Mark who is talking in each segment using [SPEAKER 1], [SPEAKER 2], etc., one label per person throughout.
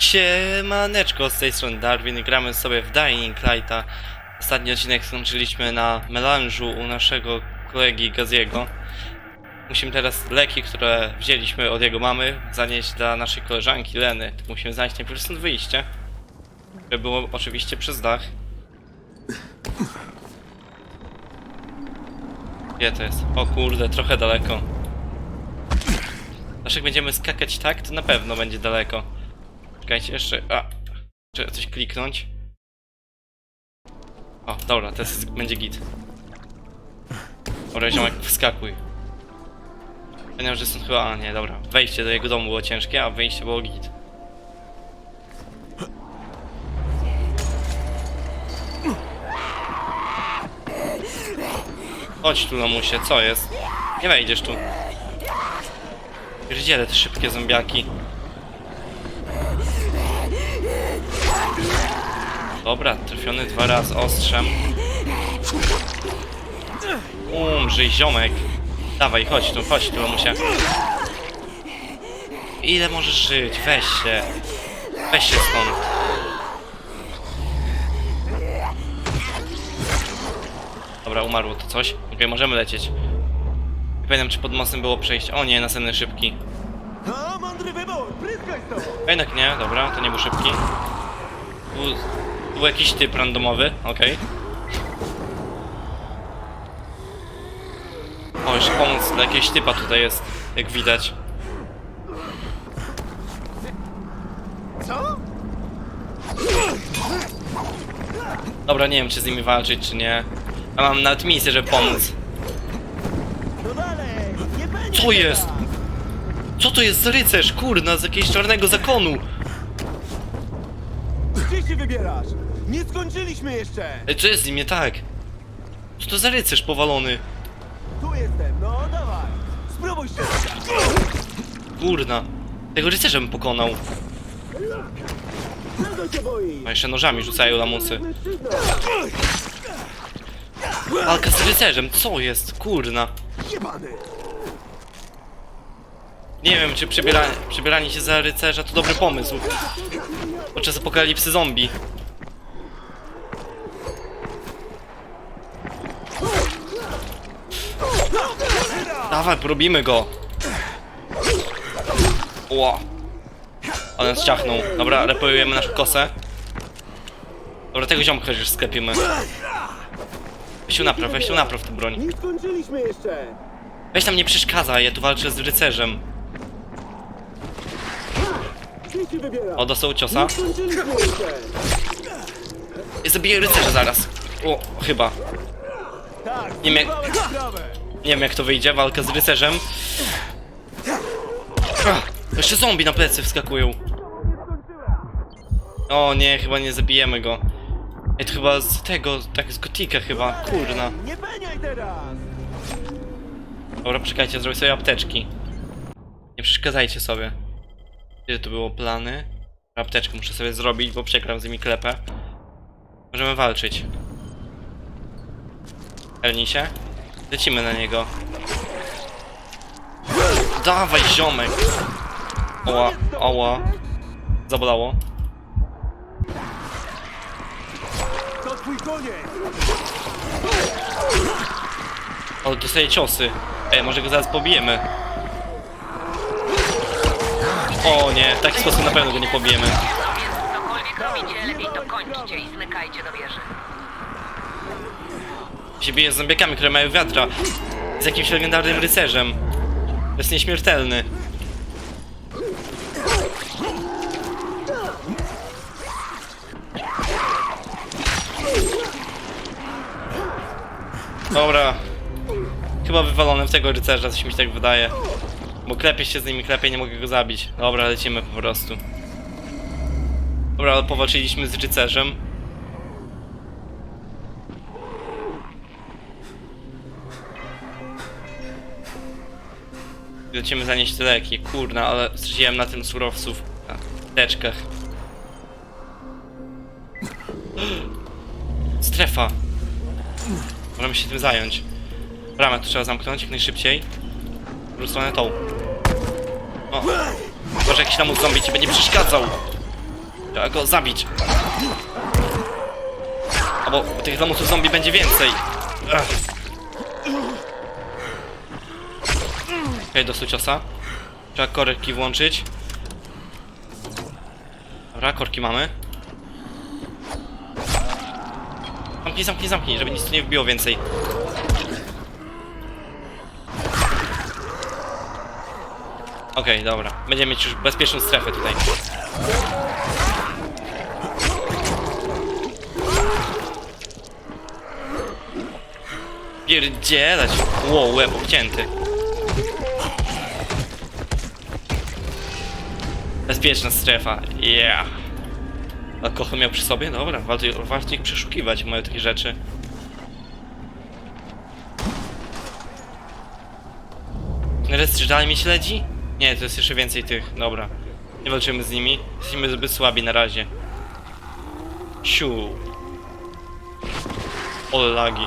[SPEAKER 1] Siemaneczko, z tej strony Darwin gramy sobie w Dying Lighta. Ostatni odcinek skończyliśmy na melanżu u naszego kolegi Gaziego. Musimy teraz leki, które wzięliśmy od jego mamy, zanieść dla naszej koleżanki Leny. Musimy znaleźć najpierw stąd wyjście. Które było oczywiście przez dach. Gdzie to jest? O kurde, trochę daleko. Znaczy jak będziemy skakać tak, to na pewno będzie daleko. Czekajcie jeszcze. A! Trzeba coś kliknąć. O, dobra, teraz będzie git. Dobra, ziomek, wskakuj. Pamiętam, że stąd chyba... A, nie, dobra. Wejście do jego domu było ciężkie, a wyjście było git. Chodź tu, lamusie, co jest? Nie wejdziesz tu. Pierdziele te szybkie zombiaki. Dobra, trafiony dwa razy ostrzem. Umrzyj, ziomek. Dawaj, chodź tu, chodź tu, lamusie. Ile możesz żyć? Weź się. Weź się stąd. Dobra, umarło to coś. Okej, możemy lecieć. Nie pamiętam, czy pod mostem było przejść. O nie, następny szybki.
[SPEAKER 2] A, mądry wybór! Pryskaj to!
[SPEAKER 1] A Jednak nie, dobra, to nie był szybki. Był jakiś typ randomowy, okej. O, jeszcze pomoc dla jakiegoś typa tutaj jest, jak widać.
[SPEAKER 2] Co?
[SPEAKER 1] Dobra, nie wiem, czy z nimi walczyć, czy nie. A mam nawet misję, żeby pomóc.
[SPEAKER 2] No
[SPEAKER 1] Co jest? Co to jest za rycerz, kurna, z jakiegoś czarnego zakonu?
[SPEAKER 2] Gdzie się wybierasz? Nie skończyliśmy jeszcze!
[SPEAKER 1] Ej, co jest z nim nie tak? Co to za rycerz powalony?
[SPEAKER 2] Tu jestem, no dawaj! Spróbuj się!
[SPEAKER 1] Kurna. Tego rycerza bym pokonał.
[SPEAKER 2] Czego się?
[SPEAKER 1] A jeszcze nożami rzucają lamusy. Walka z rycerzem, co jest? Kurna.
[SPEAKER 2] Jebany!
[SPEAKER 1] Nie wiem, czy przebieranie, przebieranie się za rycerza to dobry pomysł. Podczas apokalipsy zombie. Dawaj, porobimy go. Ło. Ale nas ciachnął. Dobra, reparujemy naszą kosę. Dobra, tego ziomka chociaż sklepimy. Weź się napraw, weź się napraw tę broń.
[SPEAKER 2] Nie skończyliśmy jeszcze!
[SPEAKER 1] Weź tam nie przeszkadzaj, ja tu walczę z rycerzem.
[SPEAKER 2] Gdzie się wybierasz?
[SPEAKER 1] O, dostał ciosa.
[SPEAKER 2] Nie skończyliśmy jeszcze!
[SPEAKER 1] Zabiję rycerza zaraz. O, chyba.
[SPEAKER 2] Tak,
[SPEAKER 1] Nie
[SPEAKER 2] zjebałeś sprawę!
[SPEAKER 1] Nie wiem jak to wyjdzie, walka z rycerzem. Ach, jeszcze zombie na plecy wskakują. O nie, chyba nie zabijemy go. Ej, to chyba z tego, tak z gotika chyba, kurna.
[SPEAKER 2] Nie peniaj teraz!
[SPEAKER 1] Dobra, poczekajcie, zrobię sobie apteczki. Nie przeszkadzajcie sobie. Gdzie to było plany? Apteczkę muszę sobie zrobić, bo przegram z nimi klepę. Możemy walczyć. Elni się? Lecimy na niego. Dawaj, ziomek! Oła, oła. Zabolało.
[SPEAKER 2] To twój koniec!
[SPEAKER 1] O, dostaje ciosy. Ej, może go zaraz pobijemy. O nie, w taki sposób na pewno go nie pobijemy.
[SPEAKER 3] Więc cokolwiek robicie, lepiej to kończcie i zmykajcie do wieży.
[SPEAKER 1] Się bije z zombiakami, które mają wiatra. Z jakimś legendarnym rycerzem. Jest nieśmiertelny. Dobra. Chyba wywalony w tego rycerza, coś mi się tak wydaje. Bo klepie się z nimi, klepie, nie mogę go zabić. Dobra, lecimy po prostu. Dobra, ale powalczyliśmy z rycerzem. Lecimy zanieść leki. Kurna, ale straciłem na tym surowców. Na teczkach. Strefa. Możemy się tym zająć. Bramę tu trzeba zamknąć jak najszybciej. W drugą stronę tą. O. Może jakiś tam zombie ci będzie przeszkadzał. Trzeba go zabić. Albo tych lamusów zombie będzie więcej. Okej, do suciosa. Trzeba korki włączyć. Dobra, korki mamy. Zamknij, zamknij, zamknij, żeby nic tu nie wbiło więcej. Okej, dobra. Będziemy mieć już bezpieczną strefę tutaj. Pierdzielać. Wow, łeb obcięty. Bezpieczna strefa. Yeah. Alkohol miał przy sobie? Dobra, warto, warto ich przeszukiwać, mają takie rzeczy. Restrzy dalej mnie śledzi? Nie, to jest jeszcze więcej tych. Dobra. Nie walczymy z nimi. Jesteśmy zbyt słabi na razie. Siu. Ole lagi.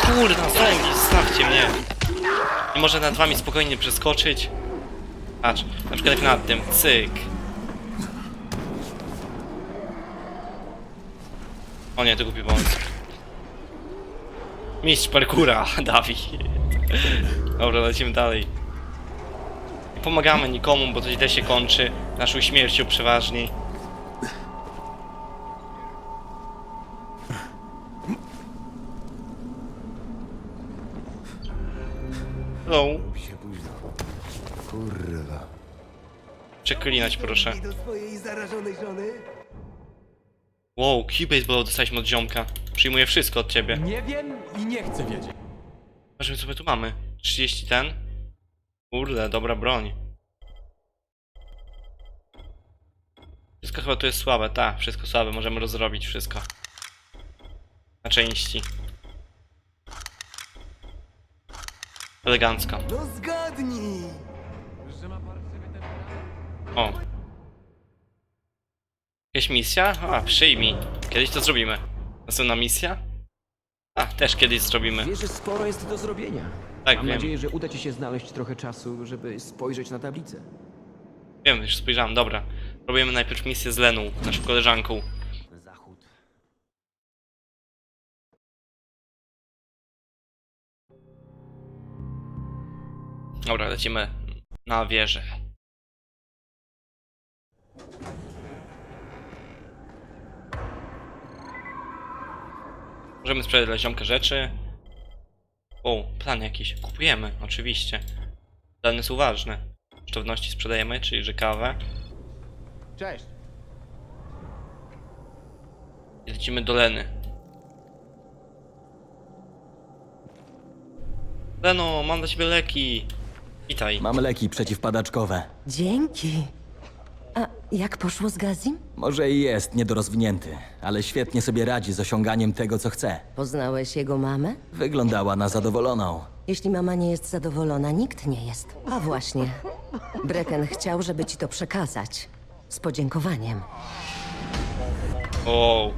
[SPEAKER 1] Kurna, zombie, zostawcie mnie. Nie może nad wami spokojnie przeskoczyć. Patrz, na przykład jak nad tym. Cyk. O nie, to głupi pomysł. Mistrz parkura, Dawid. Dobra, lecimy dalej. Nie pomagamy nikomu, bo to źle się kończy. Naszą śmiercią przeważnie. Hello. Przeklinać proszę.
[SPEAKER 2] do swojej zarażonej żony?
[SPEAKER 1] Wow, Keybase Blow dostaliśmy od ziomka. Przyjmuję wszystko od ciebie.
[SPEAKER 4] Nie wiem i nie chcę wiedzieć.
[SPEAKER 1] Zobaczmy co my tu mamy. 30 ten. Kurde, dobra broń. Wszystko chyba tu jest słabe, tak, wszystko słabe, możemy rozrobić wszystko. Na części. Elegancko.
[SPEAKER 2] No zgadnij!
[SPEAKER 1] O. Jakaś misja? A, przyjmij. Kiedyś to zrobimy. Następna misja? A, też kiedyś zrobimy.
[SPEAKER 5] Wiesz, że sporo jest do zrobienia.
[SPEAKER 1] Tak,
[SPEAKER 5] Mam
[SPEAKER 1] wiem.
[SPEAKER 5] nadzieję, że uda ci się znaleźć trochę czasu, żeby spojrzeć na tablicę.
[SPEAKER 1] Wiem, już spojrzałem, dobra. Robimy najpierw misję z Leną, naszą koleżanką.
[SPEAKER 5] Zachód.
[SPEAKER 1] Dobra, lecimy na wieżę. Możemy sprzedać dla ziomka rzeczy. O, plan jakiś. Kupujemy, oczywiście. Plany są ważne. Kosztowności sprzedajemy, czyli że kawę.
[SPEAKER 4] Cześć.
[SPEAKER 1] I lecimy do Leny. Leno, mam dla ciebie leki. Witaj.
[SPEAKER 6] Mam leki przeciwpadaczkowe.
[SPEAKER 7] Dzięki. Jak poszło z Gazim?
[SPEAKER 6] Może i jest niedorozwinięty, ale świetnie sobie radzi z osiąganiem tego, co chce.
[SPEAKER 7] Poznałeś jego mamę?
[SPEAKER 6] Wyglądała na zadowoloną.
[SPEAKER 7] Jeśli mama nie jest zadowolona, nikt nie jest. A właśnie. Brecken chciał, żeby ci to przekazać. Z podziękowaniem.
[SPEAKER 1] O,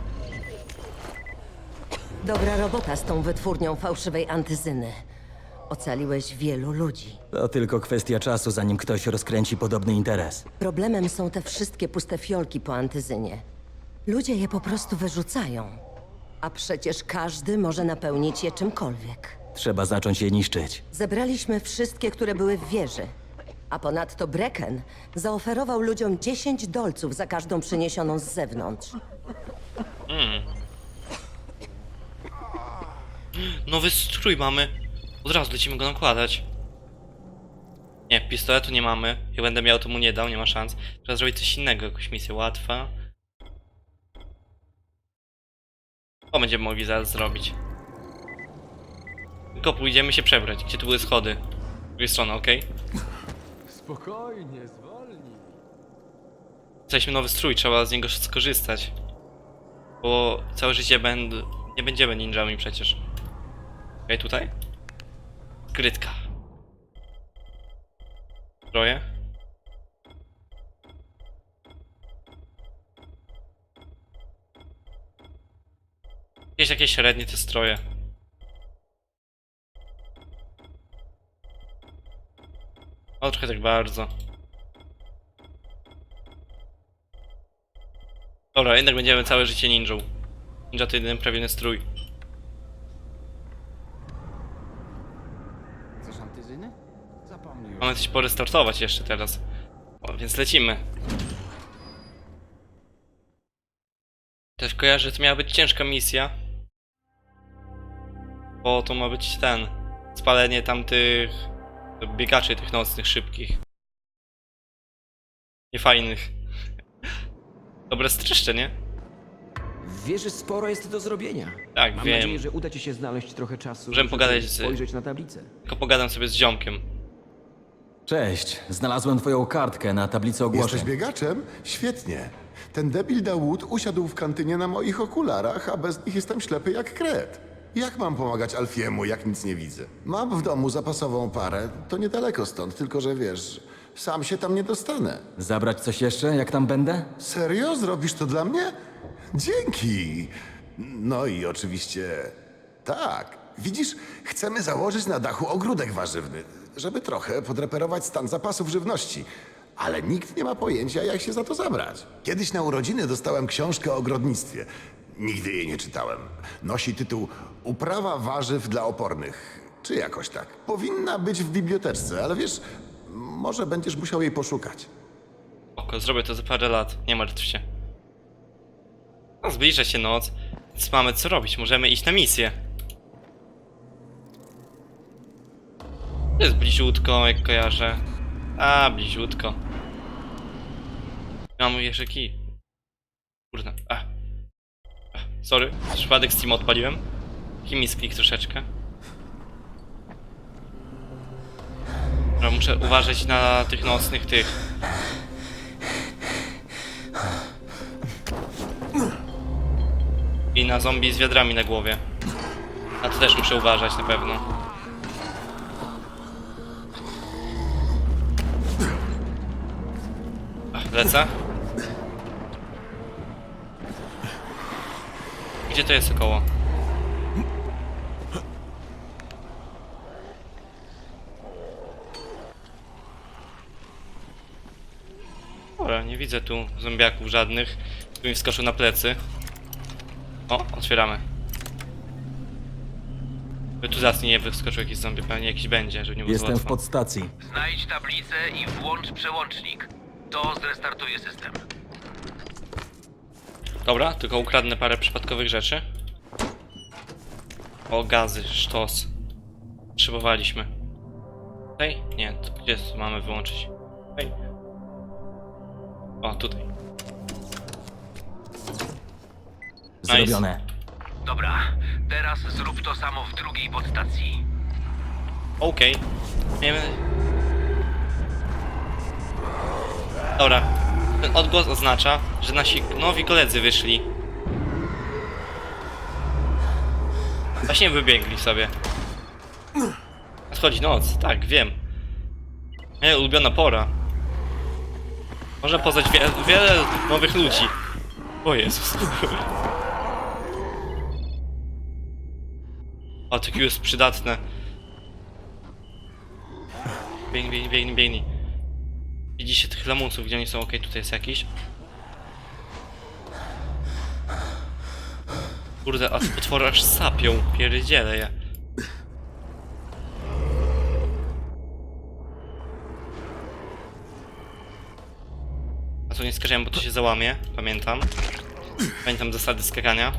[SPEAKER 7] Dobra robota z tą wytwórnią fałszywej antyzyny. Ocaliłeś wielu ludzi.
[SPEAKER 6] To tylko kwestia czasu, zanim ktoś rozkręci podobny interes.
[SPEAKER 7] Problemem są te wszystkie puste fiolki po antyzynie. Ludzie je po prostu wyrzucają. A przecież każdy może napełnić je czymkolwiek.
[SPEAKER 6] Trzeba zacząć je niszczyć.
[SPEAKER 7] Zebraliśmy wszystkie, które były w wieży. A ponadto Brecken zaoferował ludziom 10 dolców za każdą przyniesioną z zewnątrz.
[SPEAKER 1] nowy strój mamy. Od razu lecimy go nakładać. Nie, pistoletu nie mamy. Jak będę miał, to mu nie dał, nie ma szans. Trzeba zrobić coś innego, jakąś misję łatwa. To będziemy mogli zaraz zrobić. Tylko pójdziemy się przebrać. Gdzie tu były schody? Z drugiej strony, okej?
[SPEAKER 4] Spokojnie, zwolnij.
[SPEAKER 1] Jesteśmy nowy strój, trzeba z niego skorzystać. Bo całe życie będę... nie będziemy ninjami przecież. Okej, tutaj? Skrytka. Stroje? Jakieś takie średnie te stroje. O, trochę tak bardzo. Dobra, jednak będziemy całe życie ninją. Ninja to jedyny prawilny strój.
[SPEAKER 4] Chcesz antyzyny? Zapomnij już.
[SPEAKER 1] Mamy coś porestartować jeszcze teraz. O, więc lecimy. Też kojarzę, że to miała być ciężka misja. Bo to ma być ten. Spalenie tamtych biegaczy tych nocnych, szybkich. Niefajnych. Dobre streszcze, nie?
[SPEAKER 5] Wiesz, że sporo jest do zrobienia.
[SPEAKER 1] Tak,
[SPEAKER 5] Mam
[SPEAKER 1] wiem.
[SPEAKER 5] nadzieję, że uda ci się znaleźć trochę czasu,
[SPEAKER 1] Możemy pogadać z-
[SPEAKER 5] spojrzeć na tablicę.
[SPEAKER 1] Tylko pogadam sobie z ziomkiem.
[SPEAKER 6] Cześć, znalazłem twoją kartkę na tablicy ogłoszeń.
[SPEAKER 8] Jesteś biegaczem? Świetnie. Ten debil Dawud usiadł w kantynie na moich okularach, a bez nich jestem ślepy jak kret. Jak mam pomagać Alfiemu, jak nic nie widzę? Mam w domu zapasową parę, to niedaleko stąd, tylko że wiesz, sam się tam nie dostanę.
[SPEAKER 6] Zabrać coś jeszcze, jak tam będę?
[SPEAKER 8] Serio? Zrobisz to dla mnie? Dzięki. No i oczywiście tak. Widzisz, chcemy założyć na dachu ogródek warzywny, żeby trochę podreperować stan zapasów żywności. Ale nikt nie ma pojęcia, jak się za to zabrać. Kiedyś na urodziny dostałem książkę o ogrodnictwie. Nigdy jej nie czytałem. Nosi tytuł Uprawa warzyw dla opornych. Czy jakoś tak. Powinna być w biblioteczce, ale wiesz, może będziesz musiał jej poszukać.
[SPEAKER 1] Oko, zrobię to za parę lat, nie martw się. No, zbliża się noc, więc mamy co robić, możemy iść na misję. Jest bliziutko, jak kojarzę. A, bliziutko. Mam jeszcze kij. Kurde, a. Sorry, przypadek Steam odpaliłem. Chemisklik troszeczkę. Dobra, muszę uważać na tych nocnych tych. I na zombie z wiadrami na głowie. Na to też muszę uważać na pewno. Lecę. Gdzie to jest około? Dobra, nie widzę tu zombiaków żadnych. Tu mi wskoczył na plecy. O, otwieramy. By tu zacnie nie wyskoczył jakiś zombie, pewnie jakiś będzie, żeby nie było
[SPEAKER 6] Jestem w
[SPEAKER 1] łatwo.
[SPEAKER 6] podstacji.
[SPEAKER 9] Znajdź tablicę i włącz przełącznik. To zrestartuje system.
[SPEAKER 1] Dobra, tylko ukradnę parę przypadkowych rzeczy. O, gazy, sztos. Potrzebowaliśmy. Tutaj? Nie, to gdzie to mamy wyłączyć? Tutaj. O, tutaj. Nice.
[SPEAKER 6] Zrobione.
[SPEAKER 9] Dobra, teraz zrób to samo w drugiej podstacji.
[SPEAKER 1] Okej. Wiemy. Dobra. Ten odgłos oznacza, że nasi nowi koledzy wyszli. Właśnie wybiegli sobie. Nadchodzi noc, tak, wiem. Moja ulubiona pora. Można poznać wie wiele nowych ludzi. O Jezus. O, to jest przydatne. Biegnij, biegnij, biegnij, Widzicie tych lamusów, gdzie oni są? Okej, tutaj jest jakiś. Kurde, a potwory aż sapią, pierdzielę je. A tu nie skaczemy, bo to się załamie, pamiętam. Pamiętam zasady skakania.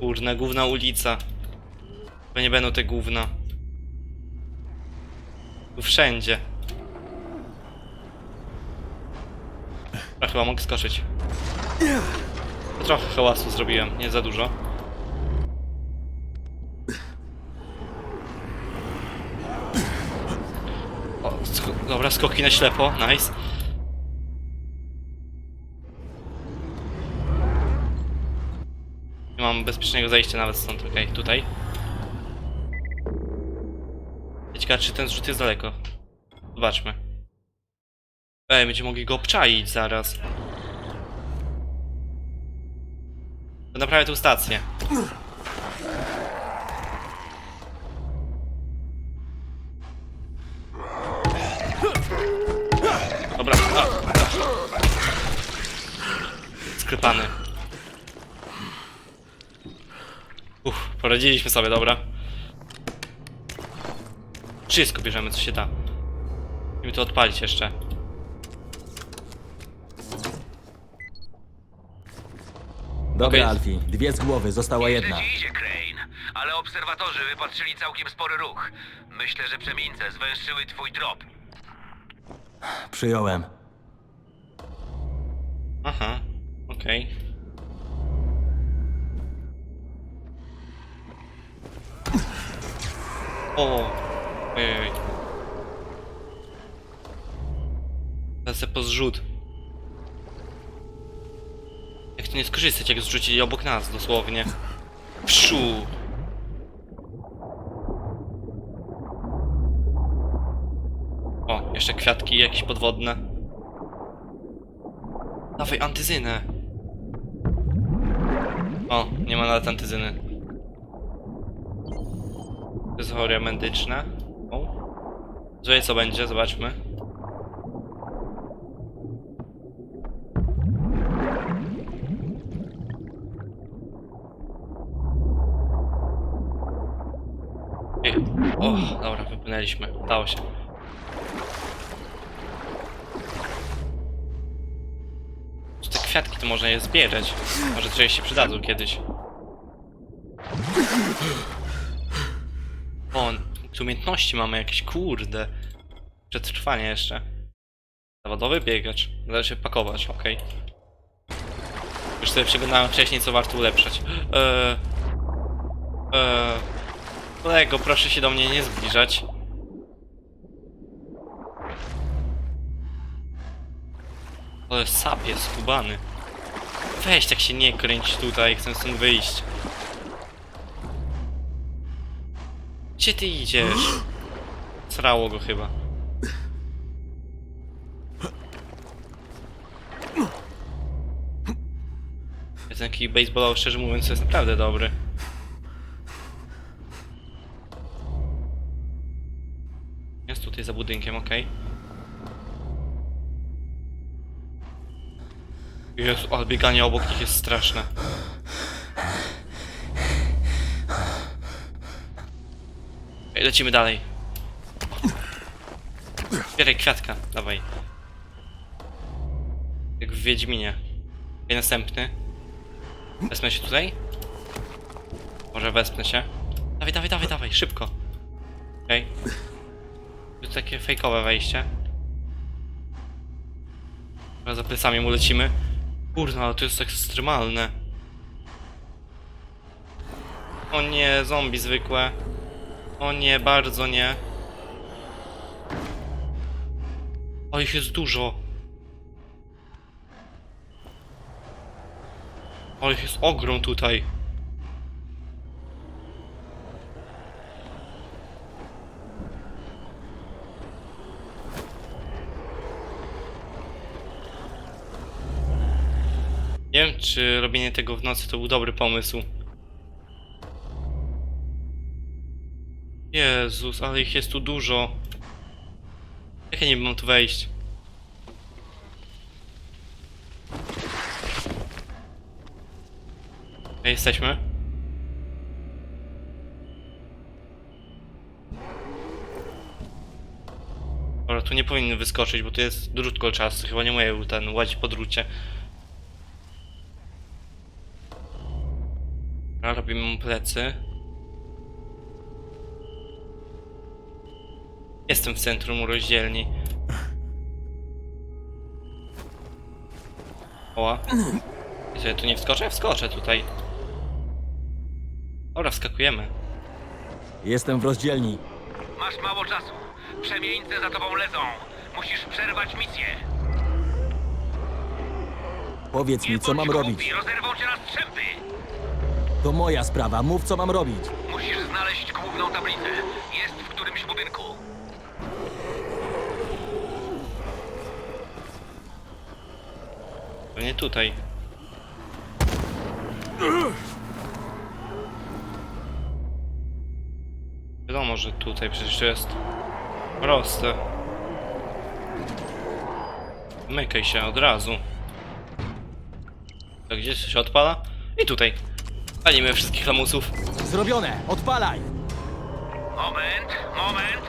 [SPEAKER 1] Kurna, główna ulica. To nie będą te gówna. Tu wszędzie. A chyba mogę skoczyć. Trochę hałasu zrobiłem, nie za dużo. O, sk dobra, skoki na ślepo, nice. Nie mam bezpiecznego zejścia nawet stąd, okej, tutaj. Ciekawe, czy ten zrzut jest daleko. Zobaczmy. Ej, będziemy mogli go obczaić zaraz. Naprawię tą stację. Dobra, a. sklepany. Uff, poradziliśmy sobie, dobra. Wszystko bierzemy, co się da. Musimy to odpalić jeszcze.
[SPEAKER 6] Dobra,
[SPEAKER 1] Okej.
[SPEAKER 6] Alfie, dwie z głowy, została jedna.
[SPEAKER 9] Ci idzie, Crane. Ale obserwatorzy wypatrzyli całkiem spory ruch. Myślę, że przemieńce zwęszyły twój drop.
[SPEAKER 6] Przyjąłem.
[SPEAKER 1] Aha, okej. O, ojej. Lecę po zrzut. Jak to nie skorzystać, jak zrzucili obok nas, dosłownie. Pszu! O, jeszcze kwiatki jakieś podwodne. Dawaj antyzynę. O, nie ma nawet antyzyny. To jest choria medyczna. Zły co będzie, zobaczmy. O, dobra, wypłynęliśmy. Udało się. Czy te kwiatki to można je zbierać? Może coś się przydadzą kiedyś. O, tu umiejętności mamy jakieś, kurde. Przetrwanie jeszcze. Zawodowy biegacz. Należy się pakować, okej. Już sobie przeglądałem wcześniej, co warto ulepszać. Eee... Eee... Kolego, proszę się do mnie nie zbliżać. Ale sap jest skubany. Weź tak się nie kręć tutaj, chcę stąd wyjść. Gdzie ty idziesz? Srało go chyba. Ten kij baseballowy szczerze mówiąc jest naprawdę dobry. Jest tutaj za budynkiem, okej. Jezu, ale obok nich jest straszne. Lecimy dalej. Zbieraj kwiatka, dawaj. Jak w Wiedźminie. I następny. Wezmę się tutaj? Może wespnę się? Dawaj, dawaj, dawaj, dawaj, szybko. Okej. Okay. To takie fejkowe wejście. Teraz za plecami mu lecimy. Kurna, ale to jest ekstremalne. O nie, zombie zwykłe. O nie, bardzo nie. O, ich jest dużo. O, ich jest ogrom tutaj. Nie wiem, czy robienie tego w nocy to był dobry pomysł. Jezus, ale ich jest tu dużo. Jak ja nie mam tu wejść? Ej, jesteśmy. Dobra, tu nie powinny wyskoczyć, bo tu jest drut kolczasty. Chyba nie moje ten łazić po drucie. Robimy mu plecy. Jestem w centrum rozdzielni. Oła. Ja tu nie wskoczę? Wskoczę tutaj. Dobra, wskakujemy.
[SPEAKER 6] Jestem w rozdzielni.
[SPEAKER 9] Masz mało czasu. Przemieńce za tobą lecą. Musisz przerwać misję.
[SPEAKER 6] Powiedz mi, co mam
[SPEAKER 9] bądź
[SPEAKER 6] robić.
[SPEAKER 9] głupi, rozerwą cię na strzępy.
[SPEAKER 6] To moja sprawa, mów co mam robić.
[SPEAKER 9] Musisz znaleźć główną tablicę. Jest w którymś budynku.
[SPEAKER 1] Pewnie tutaj. Wiadomo, że tutaj przecież to jest proste. Mykaj się od razu. To gdzieś się odpala? I tutaj. Palimy wszystkich lamusów.
[SPEAKER 6] Zrobione! Odpalaj!
[SPEAKER 9] Moment, moment.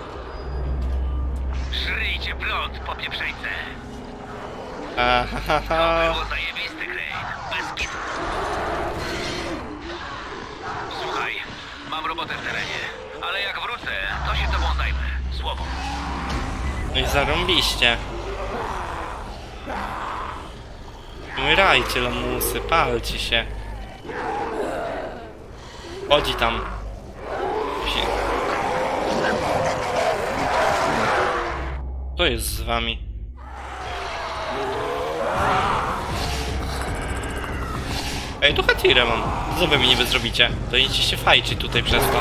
[SPEAKER 9] Szryjcie prąd po pieprzejce.
[SPEAKER 1] Ahaha.
[SPEAKER 9] Było zajebisty Crane. Bez kitu. Słuchaj, mam robotę w terenie, ale jak wrócę, to się tobą zajmę. Słowo.
[SPEAKER 1] No i zarąbiście. Umierajcie lamusy, palcie się. Chodzi tam. Się. Co jest z wami? Ej, tu Hatirę mam. Co wy mi niby zrobicie? To idźcie się fajczyć tutaj przez to.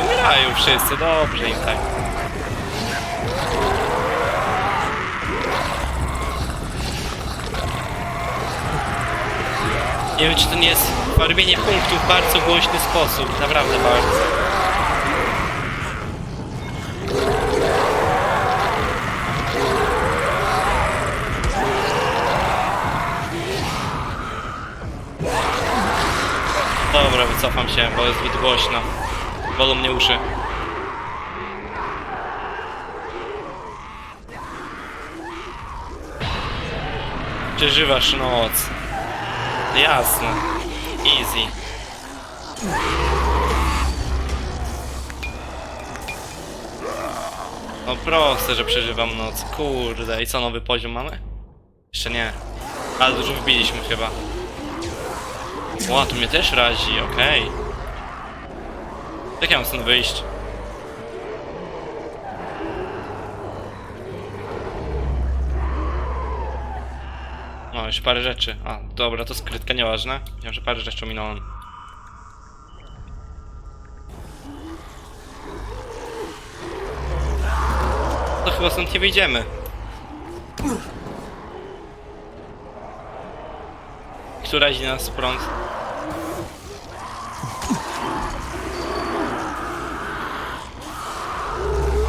[SPEAKER 1] Umierają wszyscy, dobrze im tak. Nie wiem, czy to nie jest farmienie punktów w bardzo głośny sposób. Naprawdę bardzo. Dobra, wycofam się, bo jest zbyt głośno. Mnie uszy. Przeżywasz noc. Jasne. Easy. No proste, że przeżywam noc. Kurde, i co, nowy poziom mamy? Jeszcze nie. Ale dużo wbiliśmy chyba. Ła, tu mnie też razi, okej. Jak ja mam stąd wyjść? No, jeszcze parę rzeczy. A, dobra, to skrytka nieważne. Ja że parę rzeczy ominąłem. To chyba stąd nie wyjdziemy. Kto razi nas prąd?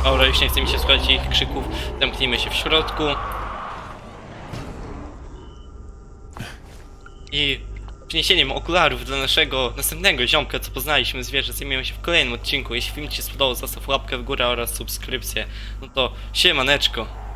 [SPEAKER 1] Dobra, już nie chce mi się słuchać ich krzyków. Zamknijmy się w środku. I przyniesieniem okularów dla naszego następnego ziomka, co poznaliśmy zwierzę, zajmiemy się w kolejnym odcinku. Jeśli film Ci się spodobał, zostaw łapkę w górę oraz subskrypcję. No to siemaneczko.